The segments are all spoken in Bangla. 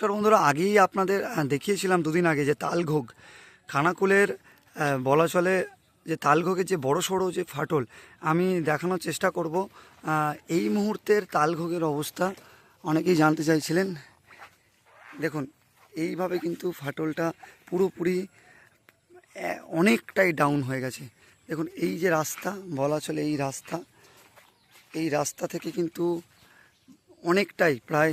নমস্কার বন্ধুরা, আগেই আপনাদের দেখিয়েছিলাম দুদিন আগে যে তালঘোগ। খানাকুলের বলা চলে যে তালঘোগের যে বড় সড়ো যে ফাটল, আমি দেখানোর চেষ্টা করব। এই মুহূর্তের তালঘোগের অবস্থা অনেকেই জানতে চাইছিলেন। দেখুন, এইভাবে কিন্তু ফাটলটা পুরোপুরি অনেকটাই ডাউন হয়ে গেছে। দেখুন, এই যে রাস্তা, বলা চলে এই রাস্তা এই রাস্তা থেকে কিন্তু অনেকটাই প্রায়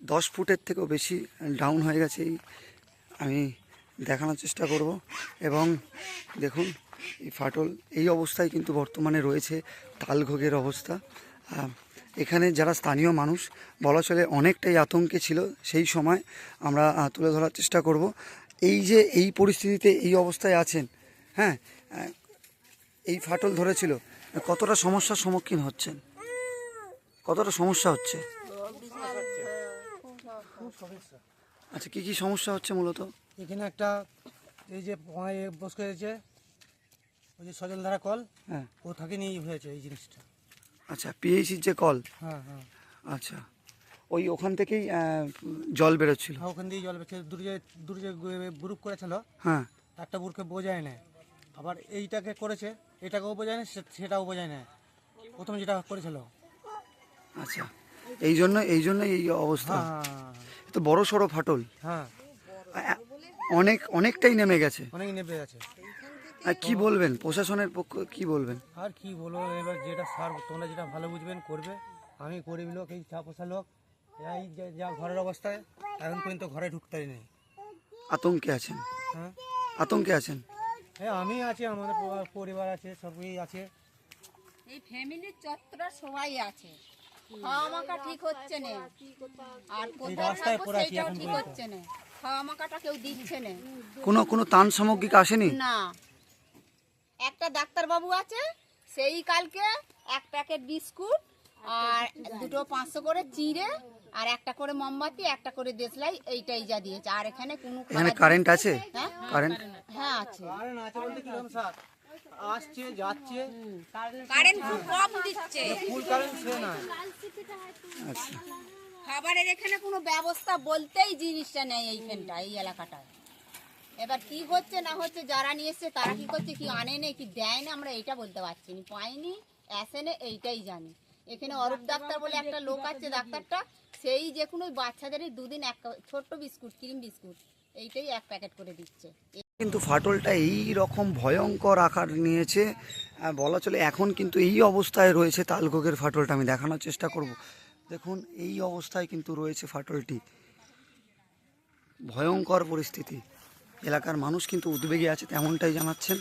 দশ ফুটের থেকেও বেশি ডাউন হয়ে গেছে এই আমি দেখানোর চেষ্টা করব। এবং দেখুন, এই ফাটল এই অবস্থায় কিন্তু বর্তমানে রয়েছে তালঘোগের অবস্থা। এখানে যারা স্থানীয় মানুষ, বলা চলে অনেকটাই আতঙ্কে ছিল, সেই সময় আমরা তুলে ধরার চেষ্টা করব। এই যে এই পরিস্থিতিতে এই অবস্থায় আছেন হ্যাঁ এই ফাটল ধরেছিল, কতটা সমস্যার সম্মুখীন হচ্ছেন? কতটা সমস্যা হচ্ছে? আচ্ছা কি কি সমস্যা হচ্ছে মূলত? এখানে একটা এই যে পয়ে বস করেছে ওই যে সজলধারা কল হ্যাঁ। ও থাকে নিয়ে হয়েছে এই জিনিসটা। আচ্ছা পিএইচির যে কল? হ্যাঁ হ্যাঁ। আচ্ছা ওই ওখান থেকেই আহ, জল বেরোচ্ছিল? হ্যাঁ ওখান দিয়ে জল বেছে দূরে যে দূরে যে বুরুক করেছিল হ্যাঁ। একটা বুরকে বোঝায় না আবার এইটাকে করেছে এটাকেও বোঝায় না সে- সেটাও বোঝায় না প্রথম যেটা করেছিল। আচ্ছা। এই জন্য এই জন্য এই অবস্থা। হ্যাঁ। এ তো বড় সড়ো ফাটল। হ্যাঁ। অনেক অনেকটাই নেমে গেছে। অনেক নেমে গেছে। আর কি বলবেন? প্রশাসনের পক্ষ কি বলবেন? আর কি বলব? এবার যেটা সার তোমরা যেটা ভালো বুঝবেন করবে। আমি গরিব লোক এই চা পোষা লোক এই যে যা ঘরের অবস্থায় এখন পর্যন্ত ঘরে ঢুকতে নেই আতঙ্কে আছেন? হ্যাঁ। আতঙ্কে আছেন? হ্যাঁ আমি আছি আমাদের পরিবার- পরিবার আছে সবই আছে। এই ফ্যামিলির চত্বরা সবাই আছে। খাওয়া মাখা ঠিক হচ্ছে না। আর থাকব এখন ঠিক হচ্ছে না। খাওয়া মাখাটা কেউ দিচ্ছে না। কোনো কোনো তান সামগ্রিক আসেনি? না। একটা ডাক্তারবাবু আছে সেই কালকে এক প্যাকেট বিস্কুট আর দুটো পাঁচশো করে চিড়ে আর একটা করে মোমবাতি একটা করে দেশলাই এইটাই যা দিয়েছে। আর এখানে কোনো এখানে কারেন্ট আছে? হ্যাঁ? কারেন্ট হ্যাঁ আছে। আরে না আছে বলতে কীরকম স্যার? আসছে যাচ্ছে। কারেন্ট খুব কম দিচ্ছে। ফুল কারেন্ট সে না আচ্ছা। খাবারের এখানে কোনো ব্যবস্থা বলতেই জিনিসটা নেই এইখানটা এই এলাকাটায়। এবার কি হচ্ছে না হচ্ছে যারা নিয়ে এসছে তারা কি করছে কি আনে নেই কি দেয় না আমরা এটা বলতে পারছি না। পাইনি আসে না এইটাই জানি। এখানে অরূপ ডাক্তার বলে একটা লোক আছে ডাক্তারটা। সেই যে কোনো ওই বাচ্চাদেরই দুদিন এক ছোট্ট বিস্কুট, ক্রিম বিস্কুট, এইটাই এক প্যাকেট করে দিচ্ছে। কিন্তু ফাটলটা এই রকম ভয়ঙ্কর আকার নিয়েছে বলা চলে এখন কিন্তু এই অবস্থায় রয়েছে তালগোগের ফাটলটা। আমি দেখানোর চেষ্টা করব। দেখুন, এই অবস্থায় কিন্তু রয়েছে ফাটলটি। ভয়ঙ্কর পরিস্থিতি। এলাকার মানুষ কিন্তু উদ্বেগে আছে, তেমনটাই জানাচ্ছেন।